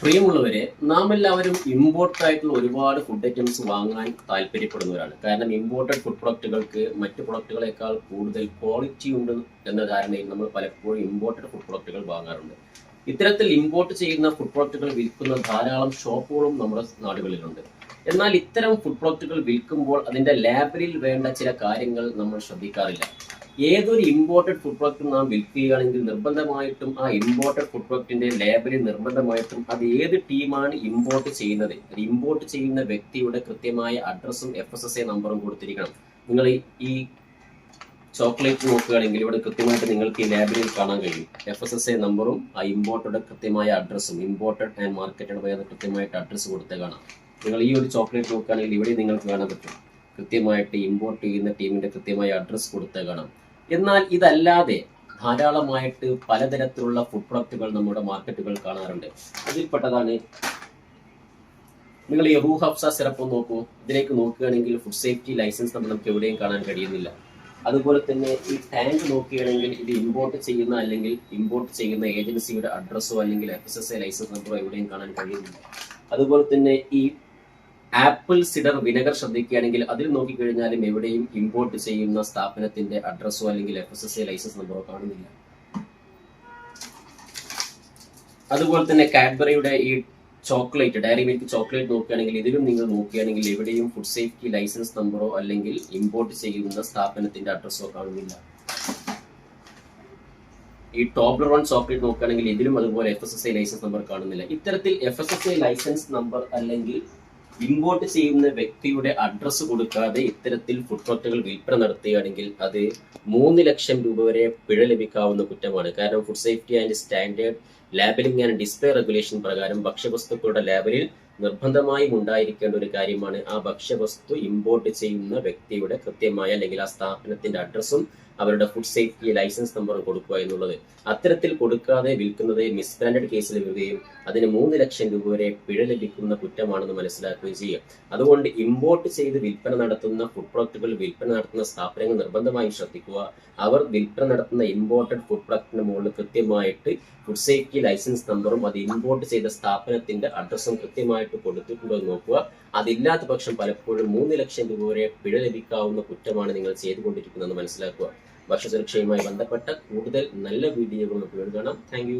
പ്രിയമുള്ളവരെ നാം എല്ലാവരും ഇമ്പോർട്ടഡ് ആയിട്ടുള്ള ഒരുപാട് ഫുഡ് ഐറ്റംസ് വാങ്ങാൻ താല്പര്യപ്പെടുന്നവരാണ്. കാരണം ഇമ്പോർട്ടഡ് ഫുഡ് പ്രൊഡക്റ്റുകൾക്ക് മറ്റു പ്രൊഡക്റ്റുകളെക്കാൾ കൂടുതൽ ക്വാളിറ്റി ഉണ്ട് എന്ന ധാരണയിൽ നമ്മൾ പലപ്പോഴും ഇമ്പോർട്ടഡ് ഫുഡ് പ്രൊഡക്റ്റുകൾ വാങ്ങാറുണ്ട്. ഇത്തരത്തിൽ ഇമ്പോർട്ട് ചെയ്യുന്ന ഫുഡ് പ്രൊഡക്റ്റുകൾ വിൽക്കുന്ന ധാരാളം ഷോപ്പുകളും നമ്മുടെ നാടുകളിലുണ്ട്. എന്നാൽ ഇത്തരം ഫുഡ് പ്രൊഡക്റ്റുകൾ വിൽക്കുമ്പോൾ അതിന്റെ ലാബിൽ വേണ്ട ചില കാര്യങ്ങൾ നമ്മൾ ശ്രദ്ധിക്കാറില്ല. ഏതൊരു ഇമ്പോർട്ടഡ് ഫുഡ് പ്രൊഡക്റ്റ് നാം വിൽക്കുകയാണെങ്കിൽ നിർബന്ധമായിട്ടും ആ ഇമ്പോർട്ടഡ് ഫുഡ് പ്രൊഡക്റ്റിന്റെ ലേബലിൽ നിർബന്ധമായിട്ടും അത് ഏത് ടീമാണ് ഇമ്പോർട്ട് ചെയ്യുന്നത്? ഇമ്പോർട്ട് ചെയ്യുന്ന വ്യക്തിയുടെ കൃത്യമായ അഡ്രസ്സും എഫ് എസ് എസ് എ നമ്പറും കൊടുത്തിരിക്കണം. നിങ്ങൾ ഈ- ഈ ചോക്ലേറ്റ് നോക്കുകയാണെങ്കിൽ ഇവിടെ കൃത്യമായിട്ട് നിങ്ങൾക്ക് ഈ ലേബലിൽ കാണാൻ കഴിയും. എഫ് എസ് എസ് എ നമ്പറും ആ ഇമ്പോർട്ടഡ് കൃത്യമായ അഡ്രസ്സും ഇമ്പോർട്ടഡ് ആൻഡ് മാർക്കറ്റഡ് പോയത് കൃത്യമായിട്ട് അഡ്രസ്സ് കൊടുത്ത് കാണാം. നിങ്ങൾ ഈ ഒരു ചോക്ലേറ്റ് നോക്കുകയാണെങ്കിൽ ഇവിടെ നിങ്ങൾക്ക് കാണാൻ പറ്റും. കൃത്യമായിട്ട് ഇമ്പോർട്ട് ചെയ്യുന്ന ടീമിന്റെ കൃത്യമായ അഡ്രസ്സ് കൊടുത്ത് കാണാം. എന്നാൽ ഇതല്ലാതെ ധാരാളമായിട്ട് പലതരത്തിലുള്ള ഫുഡ് പ്രൊഡക്റ്റുകൾ നമ്മുടെ മാർക്കറ്റുകൾ കാണാറുണ്ട്. അതിൽപ്പെട്ടതാണ് നിങ്ങൾ ഈ റൂ ഹഫ്സ സിറപ്പ് നോക്കൂ. ഇതിലേക്ക് നോക്കുകയാണെങ്കിൽ ഫുഡ് സേഫ്റ്റി ലൈസൻസ് നമ്മൾ നമുക്ക് എവിടെയും കാണാൻ കഴിയുന്നില്ല. അതുപോലെ തന്നെ ഈ ടാങ്ക് നോക്കുകയാണെങ്കിൽ ഇത് ഇമ്പോർട്ട് ചെയ്യുന്ന അല്ലെങ്കിൽ ഇമ്പോർട്ട് ചെയ്യുന്ന ഏജൻസിയുടെ അഡ്രസ്സോ അല്ലെങ്കിൽ F S S A licence നമ്പറോ എവിടെയും കാണാൻ കഴിയുന്നില്ല. അതുപോലെ തന്നെ ഈ ആപ്പിൾ സിഡർ വിനെഗർ ശ്രദ്ധിക്കുകയാണെങ്കിൽ അതിൽ നോക്കിക്കഴിഞ്ഞാലും എവിടെയും ഇമ്പോർട്ട് ചെയ്യുന്ന സ്ഥാപനത്തിന്റെ അഡ്രസ്സോ അല്ലെങ്കിൽ F S S A licence നമ്പറോ കാണുന്നില്ല. അതുപോലെ തന്നെ കാഡ്ബറിയുടെ ഈ ചോക്ലേറ്റ് ഡയറി മിൽക്ക് ചോക്ലേറ്റ് നോക്കുകയാണെങ്കിൽ ഇതിലും നിങ്ങൾ നോക്കുകയാണെങ്കിൽ എവിടെയും ഫുഡ് സേഫ്റ്റി ലൈസൻസ് നമ്പറോ അല്ലെങ്കിൽ ഇമ്പോർട്ട് ചെയ്യുന്ന സ്ഥാപനത്തിന്റെ അഡ്രസ്സോ കാണുന്നില്ല. ഈ ടോപ്ലർ വൺ ചോക്ലേറ്റ് നോക്കുകയാണെങ്കിൽ ഇതിലും അതുപോലെ F S S I licence number കാണുന്നില്ല. ഇത്തരത്തിൽ F S S I licence number അല്ലെങ്കിൽ ഇമ്പോർട്ട് ചെയ്യുന്ന വ്യക്തിയുടെ അഡ്രസ്സ് കൊടുക്കാതെ ഇത്തരത്തിൽ ഫുഡ് കോർട്ടുകൾ വിൽപ്പന നടത്തുകയാണെങ്കിൽ അത് മൂന്ന് ലക്ഷം രൂപ വരെ പിഴ ലഭിക്കാവുന്ന കുറ്റമാണ്. കാരണം food safety and standard labelling and display regulation പ്രകാരം ഭക്ഷ്യവസ്തുക്കളുടെ ലാബലിൽ നിർബന്ധമായും ഉണ്ടായിരിക്കേണ്ട ഒരു കാര്യമാണ് ആ ഭക്ഷ്യവസ്തു ഇമ്പോർട്ട് ചെയ്യുന്ന വ്യക്തിയുടെ കൃത്യമായ അല്ലെങ്കിൽ ആ സ്ഥാപനത്തിന്റെ അഡ്രസ്സും അവരുടെ ഫുഡ് സേഫ്റ്റി ലൈസൻസ് നമ്പർ കൊടുക്കുക എന്നുള്ളത്. അത്തരത്തിൽ കൊടുക്കാതെ വിൽക്കുന്നത് മിസ്ബ്രാൻഡഡ് കേസിൽ വരികയും അതിന് മൂന്ന് ലക്ഷം രൂപ വരെ പിഴ ലഭിക്കുന്ന കുറ്റമാണെന്ന് മനസ്സിലാക്കുകയും ചെയ്യുക അതുകൊണ്ട് ഇമ്പോർട്ട് ചെയ്ത് വിൽപ്പന നടത്തുന്ന ഫുഡ് പ്രൊഡക്റ്റുകൾ വിൽപ്പന നടത്തുന്ന സ്ഥാപനങ്ങൾ നിർബന്ധമായും ശ്രദ്ധിക്കുക. അവർ വിൽപ്പന നടത്തുന്ന ഇമ്പോർട്ടഡ് ഫുഡ് പ്രൊഡക്റ്റിന് മുകളിൽ കൃത്യമായിട്ട് ഫുഡ് സേഫ്റ്റി ലൈസൻസ് നമ്പറും അത് ഇമ്പോർട്ട് ചെയ്ത സ്ഥാപനത്തിന്റെ അഡ്രസ്സും കൃത്യമായിട്ട് കൊടുത്തിട്ടുണ്ടോ എന്ന് നോക്കുക. അതില്ലാത്ത പക്ഷം പലപ്പോഴും മൂന്ന് ലക്ഷം രൂപ വരെ പിഴ ലഭിക്കാവുന്ന കുറ്റമാണ് നിങ്ങൾ ചെയ്തുകൊണ്ടിരിക്കുന്നതെന്ന് മനസ്സിലാക്കുക. ഭക്ഷ്യസുരക്ഷയുമായി ബന്ധപ്പെട്ട കൂടുതൽ നല്ല വീഡിയോകൾ നമുക്ക് കാണാം. താങ്ക്